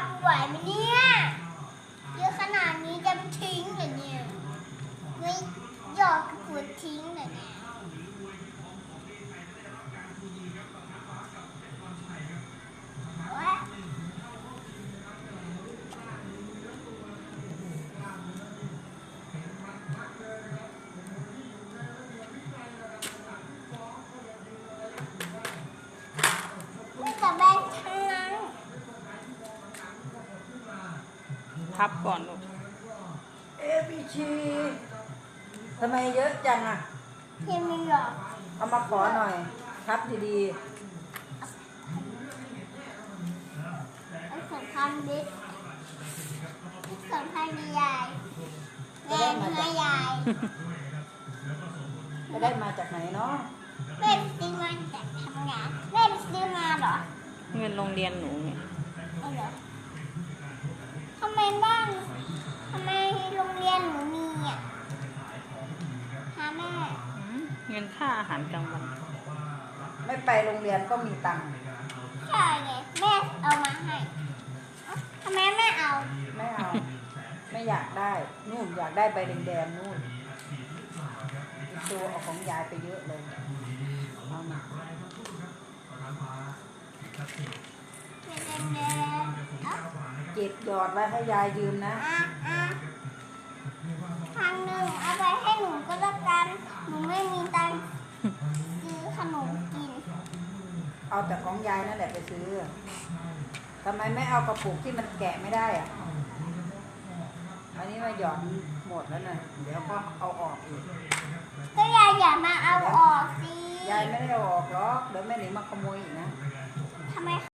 ับไหวไหมเนี่ยเยอะขนาดนี้จะไปทิ้งเหรอเนี่ยไม่หยอกขวดทิ้งเหร พับก่อนลูก เอะพี่ชีทำไมเยอะจังอะ พี่ไม่หยอกเอามาขอหน่อยครับดีไอ้สำคัญบิ๊กสำคัญดียายแม่เนื้อยาย ๆจะได้มาจากไหนเนาะแม่ไปซื้อมาจากทำงานแม่ไปซื้อมาเหรอ เงินโรงเรียนหนูไงเอาเหรอทำ ไมบ้านทำไมโรงเรียนหนูมีอะหาแม่อืมเงินค่าอาหารกลางวันไม่ไปโรงเรียนก็มีตังค์ใช่ไงแม่เอามาให้เอ้าทำไมแม่เอาไม่เอา ไม่อยากได้นู่นอยากได้ใบแดงๆนู่นอีกตัวเอาของยายไปเยอะเลย ก็บหยอดไว้ให้ยายยืมนะอะอะทางหนึ่งเอาไปให้หนูก็แล้วกัน หนูไม่มีตังค์ซื้อขนมกิน เอาแต่ของยายนั่นแหละไปซื้อทำไมไม่เอากระปุกที่มันแกะไม่ได้อะอันนี้มาหยอดหมดแล้วนะเดี๋ยวก็เอาออกอีกก็ยายอย่ามาเอาออกสิยายไม่ได้เอาออกหรอกเดี๋ยวแม่หนิงมาขโมยอีกนะทำไม